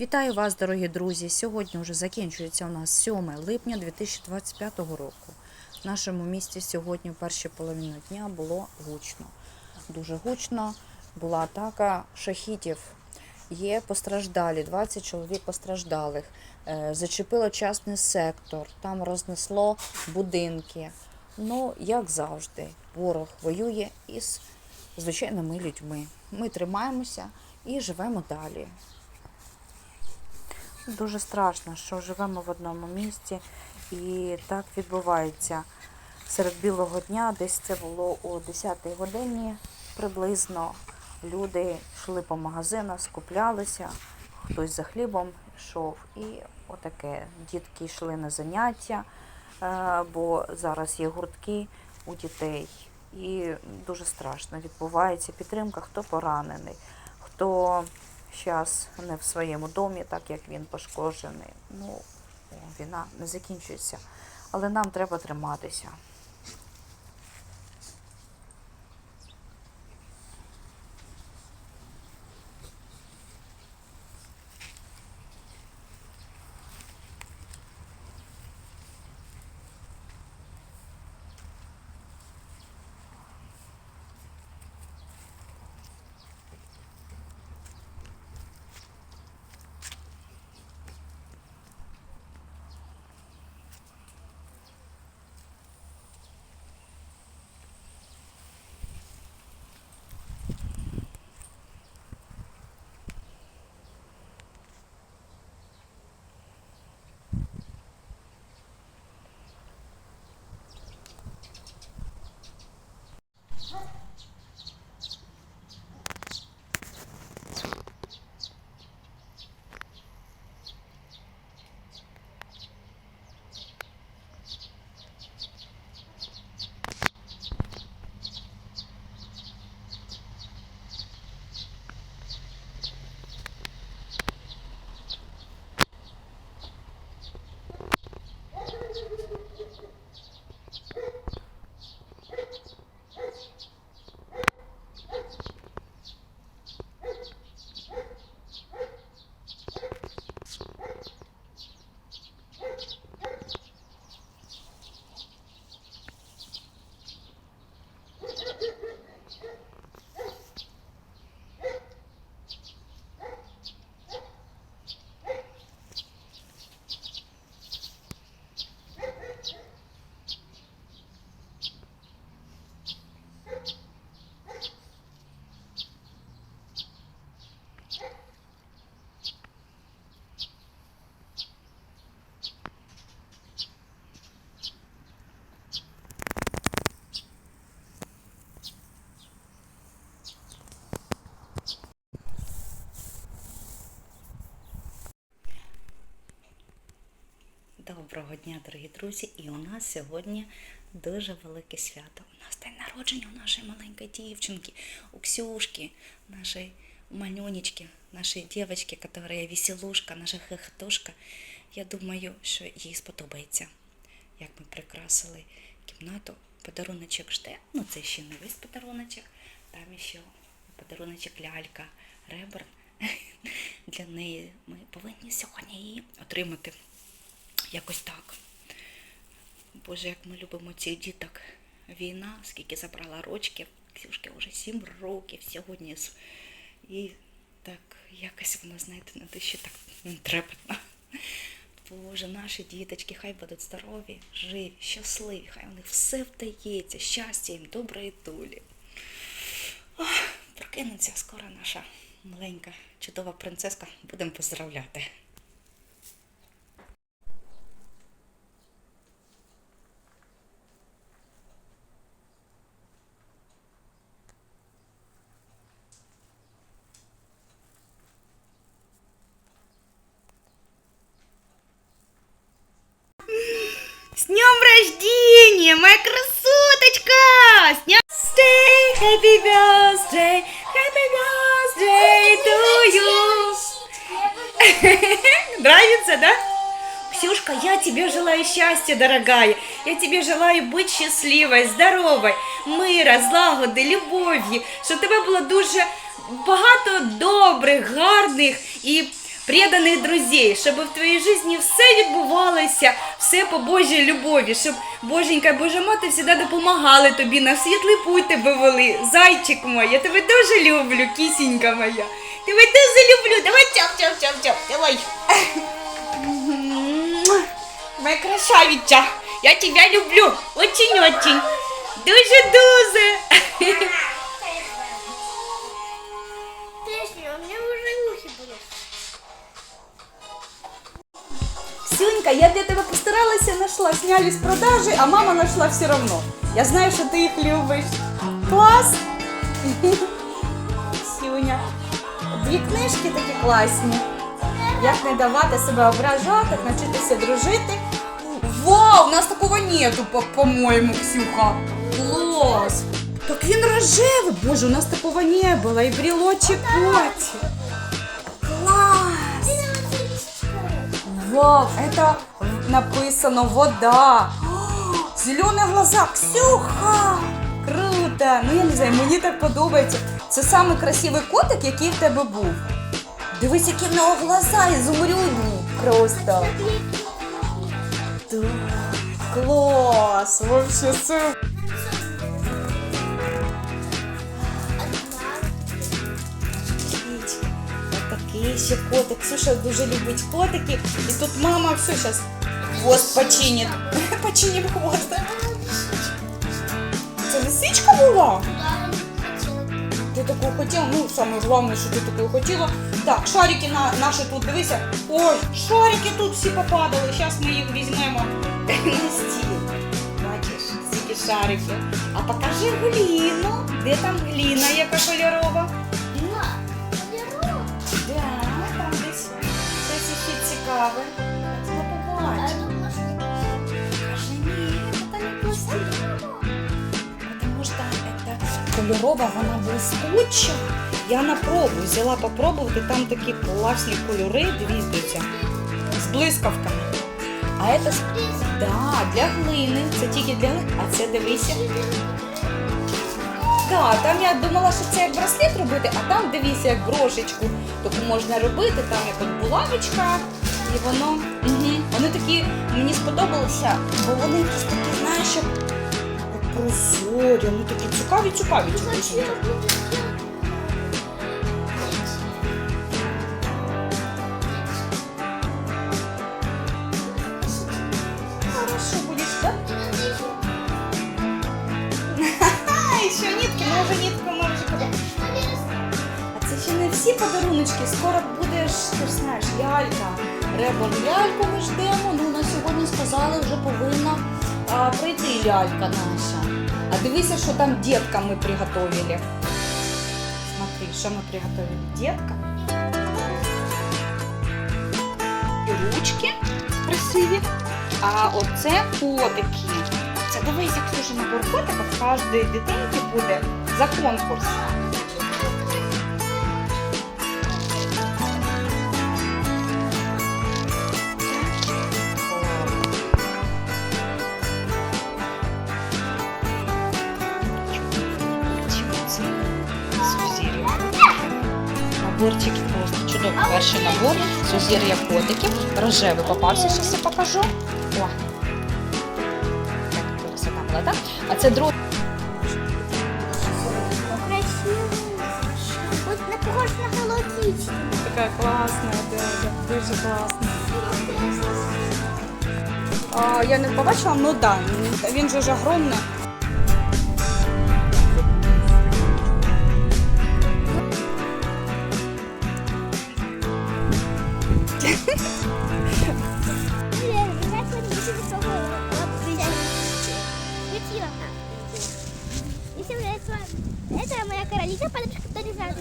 Вітаю вас, дорогі друзі! Сьогодні вже закінчується у нас 7 липня 2025 року. В нашому місті сьогодні в першій половині дня було гучно. Дуже гучно була атака шахітів. Є постраждалі, 20 чоловік постраждалих. Е, Зачепило частний сектор, там рознесло будинки. Ну, як завжди, ворог воює із звичайними людьми. Ми тримаємося і живемо далі. Дуже страшно, що живемо в одному місті, і так відбувається серед білого дня. Десь це було о 10-й годині приблизно. Люди йшли по магазинах, скуплялися, хтось за хлібом йшов. І отаке. Дітки йшли на заняття, е, бо зараз є гуртки у дітей. І дуже страшно відбувається підтримка, хто поранений, хто зараз не в своєму домі, так як він пошкоджений. Ну, війна не закінчується. Але нам треба триматися. Доброго дня, дорогі друзі! І у нас сьогодні дуже велике свято. У нас день народження у нашої маленької дівчинки, у Ксюшки, нашої малюнечки, нашої дівчинки, яка веселушка, наша хихотушка. Я думаю, що їй сподобається, як ми прикрасили кімнату. Подаруночок жде. Ну, це ще не весь подаруночок. Там ще подаруночок лялька, ребр. Для неї ми повинні сьогодні її отримати. Якось так. Боже, як ми любимо цих діток. Війна, скільки забрала рочків, Ксюшки вже сім років сьогодні. І так якось вона, знаєте, на душі так трепетно. Боже, наші діточки, хай будуть здорові, живі, щасливі, хай у них все вдається, щастя їм, доброї долі. Ох, прокинеться скоро наша маленька, чудова принцеска. Будемо поздравляти. Рождения, моя красоточка! С днем birthday, happy birthday, happy birthday to you. Нравится, да? Ксюшка, я тебе желаю счастья, дорогая. Я тебе желаю быть щасливой, здоровой, мира, злагоди, любові, щоб тебе було дуже багато добрих, гарних і преданих друзей, щоб в твоїй житті все відбувалося, все по Божій любові, щоб Боженька і Божа мати завжди допомагали тобі, на світлий путь тебе вели. Зайчик мой, я тебе дуже люблю, кисенька моя. Тебе дуже люблю. Давай чап, чап, чап, чап. Давай. Моя красавиця, я тебя люблю. Очень-очень. Дуже-дуже. Сюнька, я для тебе постаралася, нашла, сняли продажі, а мама нашла все равно. Я знаю, що ти їх любиш. Клас! Сюня. Дві книжки такі класні. Як не давати себе ображати, навчитися дружити. Вау, у нас такого нету, по- по-моєму, Ксюха. Клас! Так він рожевий. Боже, у нас такого не було. І брелочек котик. Вау, это написано вода. Зеленые глаза, Ксюха! Круто! Ну я не знаю, мені так подобається. Це самий красивий котик, який в тебе був. Дивись, які в нього глаза ізумрудні. Просто. Клас! Вообще це. Отакий ще котик. Ксюша дуже любить котики. І тут мама все зараз хвост починить. Починить хвост. Це лисичка була? Ти таку хотіла? Ну, саме головне, що ти таку хотіла. Так, шарики на, наші тут, дивися. Ой, шарики тут всі попадали. Зараз ми їх візьмемо на стіл. Бачиш, стільки шариків. А покажи гліну. Де там гліна, яка кольорова? Нет, не пластик. Потому что кольорова, вона блискуча. Я на пробу взяла попробувати, там такі класні кольори, дивіться, з блискавками. А це, да, для глини, це тільки для глини, а це дивися. Так, там я думала, що це як браслет робити, а там дивіться, як брошечку таку можна робити, там як от булавочка, і воно. Угу. Вони такі, мені сподобалося, бо вони якісь такі, знаєш, як прозорі, вони такі цікаві, цікаві. цікаві. Будеш, не всі подаруночки. Скоро буде ти ж знаєш, лялька. Ребор ляльку ми ждемо. Ну, на сьогодні сказали, вже повинна а, прийти лялька наша. А дивися, що там діткам ми приготовили. Смотри, що ми приготовили діткам. І ручки красиві. А оце котики. Це дивись, як набор котиків в кожної дитинки буде за конкурс. Перший набор. Сузір'я котиків. Рожевий попався, зараз я покажу. О. Так, красота так? А це другий. На. Така класна, да, да, дуже класна. А, я не побачила, ну так, да, він же ж огромний.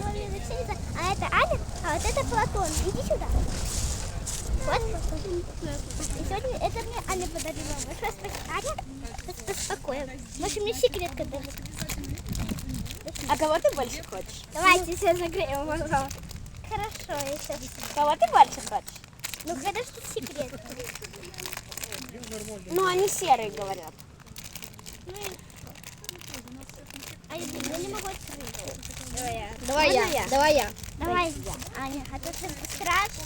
Знают. А это Аня, а вот это Платон. Иди сюда. Вот. И сегодня это мне Аня подарила. Большое спасибо, Аня. Это спокойно. Может, мне секретка даже. А кого ты больше хочешь? Давайте все закроем глаза. Хорошо, еще. Кого ты больше хочешь? Ну, когда что секрет? Ну, они серые говорят. А я не могу открыть. Давай я. Давай я. Давай, Аня, а ты страшно.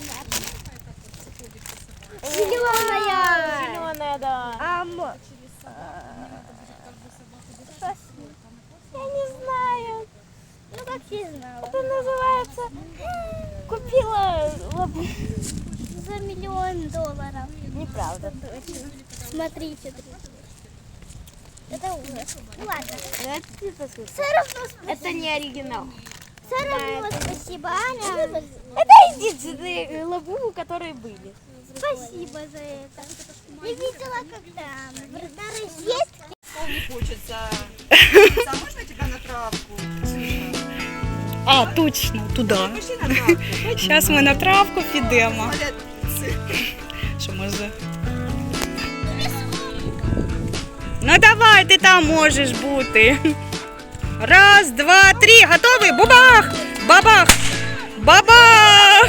Зеленая. Зеленая, да. Ам. Я не знаю. Ну как я знала? Это называется купила лабу за миллион долларов. Неправда. Смотрите. Это ужас. Ну ладно. Все равно спасибо. Это не оригинал. Все равно спасибо, Аня. Это единственные лабубы, которые были. Спасибо за это. Я видела, когда в старой сетке Не хочется. А можно тебя на травку? А, точно, туди. Пошли на травку. Зараз ми на травку підемо. Молодцы. Що може? Ну давай, ти там можеш бути. Раз, два, три, готовий? Бабах! Бабах! Бабах!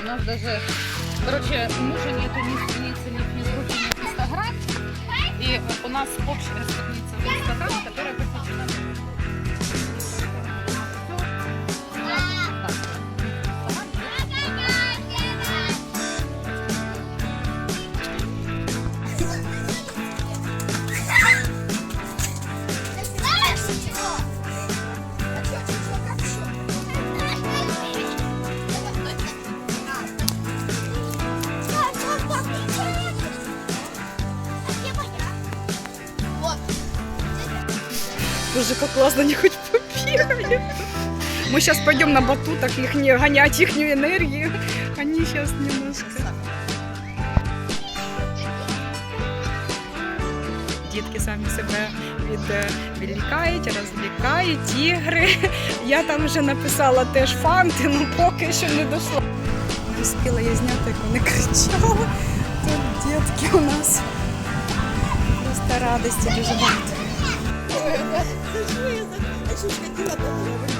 У нас даже, короче, мужа нету ни страницы, ни фейсбука, ни инстаграм. И у нас общая страница в инстаграм, которая Боже, как классно, они хоть побегали. Мы сейчас пойдем на батутах их не гонять, их энергию. Они сейчас немножко... Дітки самі себе відволікають, розвлікають, ігри. Я там вже написала теж фанти, ну поки що не дійшла. Не успіла я зняти, як вони кричали. Тут дітки у нас. Просто радості дуже багато. А что ж хотела попробовать? Блин, это такое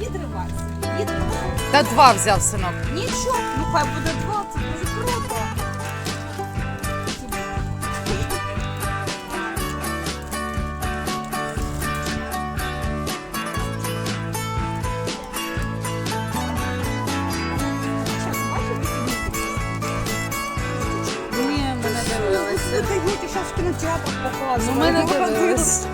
відривайся. Відривайся. Та два взяв синок. Нічого, ну хай буде 20, дуже круто. Ні, ми не дивилися. Це зараз в кінотеатрах. Ну, ми не дивились.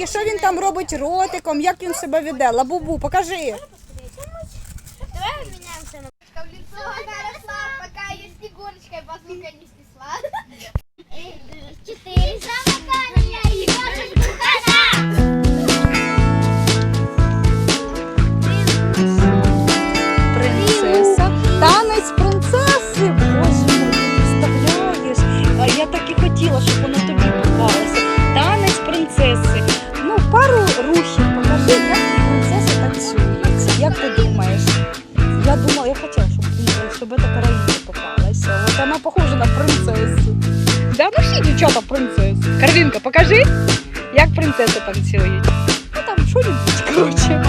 А що він там робить ротиком, як він себе веде? Лабубу, покажи. Давай обменяемся на... Она похожа на принцессу. Да ну всі дівчата принцеси. Карвінка, покажи, як принцеса танцюють. Ну там що-нибудь, короче.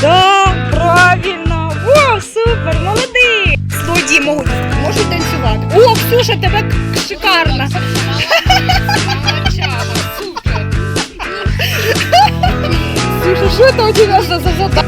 Да, правильно. Во, супер, молодий. Злодії можуть, можуть танцювати. О, Ксюша, тебе к- шикарно. Ксюша, що це у тебе за задача?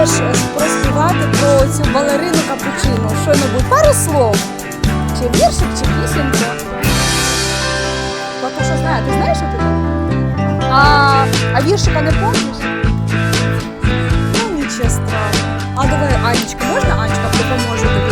Можеш проспівати про цю балерину капучино? Що-небудь? Пару слов. Чи віршик, чи пісеньку? що знає, ти знаєш, що ти? А, а віршика не помниш? Ну, нічого страшного. А давай, Анечка, можна Анечка допоможе тобі,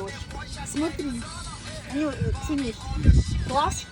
Аней. Смотри. Ну, класс?